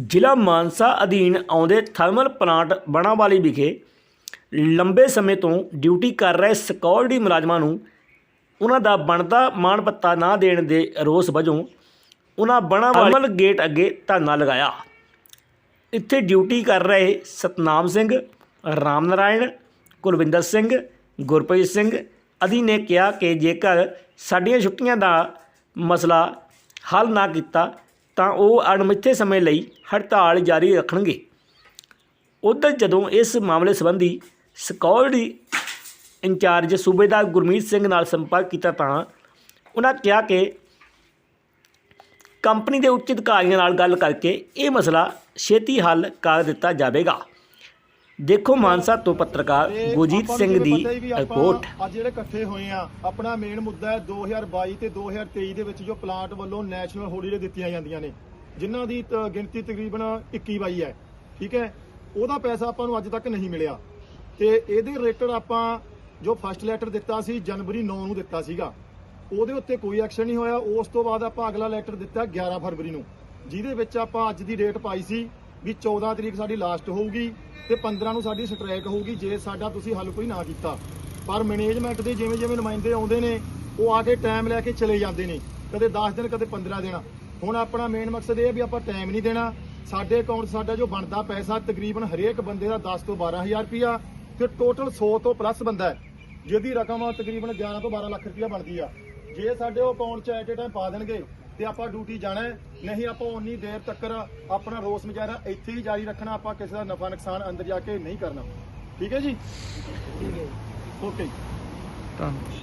ਜ਼ਿਲ੍ਹਾ ਮਾਨਸਾ ਅਧੀਨ ਆਉਂਦੇ ਥਰਮਲ ਪਲਾਂਟ ਬਣਾਵਾਲੀ ਵਿਖੇ ਲੰਬੇ ਸਮੇਂ ਤੋਂ ਡਿਊਟੀ ਕਰ ਰਹੇ ਸਿਕਿਉਰਿਟੀ ਮੁਲਾਜ਼ਮਾਂ ਨੂੰ ਉਹਨਾਂ ਦਾ ਬਣਦਾ ਮਾਣ ਪੱਤਾ ਨਾ ਦੇਣ ਦੇ ਰੋਸ ਵਜੋਂ ਉਹਨਾਂ ਬਣਾਵਾਲੀ ਗੇਟ ਅੱਗੇ ਧਰਨਾ ਲਗਾਇਆ। ਇੱਥੇ ਡਿਊਟੀ ਕਰ ਰਹੇ ਸਤਨਾਮ ਸਿੰਘ, ਰਾਮ ਨਾਰਾਇਣ, ਕੁਲਵਿੰਦਰ ਸਿੰਘ, ਗੁਰਪ੍ਰੀਤ ਸਿੰਘ ਆਦਿ ਨੇ ਕਿਹਾ ਕਿ ਜੇਕਰ ਸਾਡੀਆਂ ਛੁੱਟੀਆਂ ਦਾ ਮਸਲਾ ਹੱਲ ਨਾ ਕੀਤਾ ਤਾਂ ਉਹ ਅਣਮਿੱਥੇ ਸਮੇਂ ਲਈ ਹੜਤਾਲ ਜਾਰੀ ਰੱਖਣਗੇ। ਉਧਰ ਜਦੋਂ ਇਸ ਮਾਮਲੇ ਸੰਬੰਧੀ ਸਿਕਿਉਰਿਟੀ ਇੰਚਾਰਜ ਸੂਬੇਦਾਰ ਗੁਰਮੀਤ ਸਿੰਘ ਨਾਲ ਸੰਪਰਕ ਕੀਤਾ ਤਾਂ ਉਹਨਾਂ ਕਿਹਾ ਕਿ ਕੰਪਨੀ ਦੇ ਉੱਚ ਅਧਿਕਾਰੀਆਂ ਨਾਲ ਗੱਲ ਕਰਕੇ ਇਹ ਮਸਲਾ ਛੇਤੀ ਹੱਲ ਕਰ ਦਿੱਤਾ ਜਾਵੇਗਾ। ਦੇਖੋ ਮਾਨਸਾ ਤੋਂ ਪੱਤਰਕਾਰ ਤੇ ਗੁਰਜੀਤ ਆਪਾਂ ਨੂੰ ਸਿੰਘ ਦੀ ਜਿਵੇਂ ਪਤਾ ਹੀ ਵੀ ਆਪਾਂ ਰਿਪੋਰਟ। ਅੱਜ ਜਿਹੜੇ ਇਕੱਠੇ ਹੋਏ ਆ ਆਪਣਾ ਮੇਨ ਮੁੱਦਾ ਹੈ 2022 ਤੇ 2023 ਦੇ ਵਿੱਚ ਜੋ ਪਲਾਂਟ ਵੱਲੋਂ ਨੈਸ਼ਨਲ ਹੋਲੀਡੇ ਦਿੱਤੀਆਂ ਜਾਂਦੀਆਂ ਨੇ ਜਿਨ੍ਹਾਂ ਦੀ ਤ- ਗਿਣਤੀ ਤਕਰੀਬਨ 21 22 ਹੈ ਠੀਕ ਹੈ? ਉਹਦਾ ਪੈਸਾ ਆਪਾਂ ਨੂੰ ਅੱਜ ਤੱਕ ਨਹੀਂ ਮਿਲਿਆ। ਤੇ ਇਹਦੇ ਰਿਲੇਟਡ ਆਪਾਂ ਜੋ ਫਸਟ ਲੈਟਰ ਦਿੱਤਾ ਸੀ ਜਨਵਰੀ 9 ਨੂੰ ਦਿੱਤਾ ਸੀਗਾ। ਉਹਦੇ ਉੱਤੇ ਕੋਈ ਐਕਸ਼ਨ ਨਹੀਂ ਹੋਇਆ। ਉਸ ਤੋਂ ਬਾਅਦ ਆਪਾਂ ਅਗਲਾ ਲੈਟਰ ਦਿੱਤਾ 11 ਫਰਵਰੀ ਨੂੰ। ਜਿਹਦੇ ਵਿੱਚ ਆਪਾਂ ਅੱਜ ਦੀ ਡੇਟ ਪਾਈ ਸੀ ਵੀ 14 ਤਰੀਕ ਸਾਡੀ ਲਾਸਟ ਹੋਊਗੀ ਤੇ 15 ਨੂੰ ਸਾਡੀ ਸਟ੍ਰਾਈਕ ਹੋਊਗੀ, ਜੇ ਸਾਡਾ ਤੁਸੀਂ ਹੱਲ ਕੋਈ ਨਾ ਕੀਤਾ। ਪਰ ਮੈਨੇਜਮੈਂਟ ਦੇ ਜਿਵੇਂ ਜਿਵੇਂ ਨੁਮਾਇੰਦੇ ਆਉਂਦੇ ਨੇ, ਉਹ ਆ ਕੇ ਟਾਈਮ ਲੈ ਕੇ ਚਲੇ ਜਾਂਦੇ ਨੇ। ਕਦੇ 10 ਦਿਨ, ਕਦੇ 15 ਦਿਨ। ਹੁਣ ਆਪਣਾ ਮੇਨ ਮਕਸਦ ਇਹ ਹੈ ਵੀ ਆਪਾਂ ਟਾਈਮ ਨਹੀਂ ਦੇਣਾ। ਸਾਡੇ ਅਕਾਊਂਟ ਸਾਡਾ ਜੋ ਬਣਦਾ ਪੈਸਾ, ਤਕਰੀਬਨ ਹਰੇਕ ਬੰਦੇ ਦਾ 10 ਤੋਂ 12000 ਰੁਪਿਆ ਤੇ ਟੋਟਲ 100 ਤੋਂ ਪਲੱਸ ਬੰਦਾ ਹੈ। ਜਿਹਦੀ ਰਕਮ ਤਕਰੀਬਨ 11 ਤੋਂ 12 ਲੱਖ ਰੁਪਇਆ ਬਣਦੀ ਆ। ਜੇ ਸਾਡੇ ਉਹ ਅਕਾਊਂਟ 'ਚ ਐਟ ਏ ਟਾਈਮ ਪਾ ਦੇਣਗੇ ਤੇ ਆਪਾਂ ਡਿਊਟੀ ਜਾਣਾ ਹੈ। ਨਹੀਂ ਆਪਾਂ ਉਨੀ ਦੇਰ ਤੱਕ ਆਪਣਾ ਰੋਸ ਮੁਜ਼ਾਹਰਾ ਇੱਥੇ ਹੀ ਜਾਰੀ ਰੱਖਣਾ ਆਪਾਂ ਕਿਸੇ ਦਾ ਨਫਾ ਨੁਕਸਾਨ ਅੰਦਰ ਜਾ ਕੇ ਨਹੀਂ ਕਰਨਾ। ਠੀਕ ਹੈ ਜੀ? ਠੀਕ ਹੈ ਓਕੇ ਧੰਨਵਾਦ।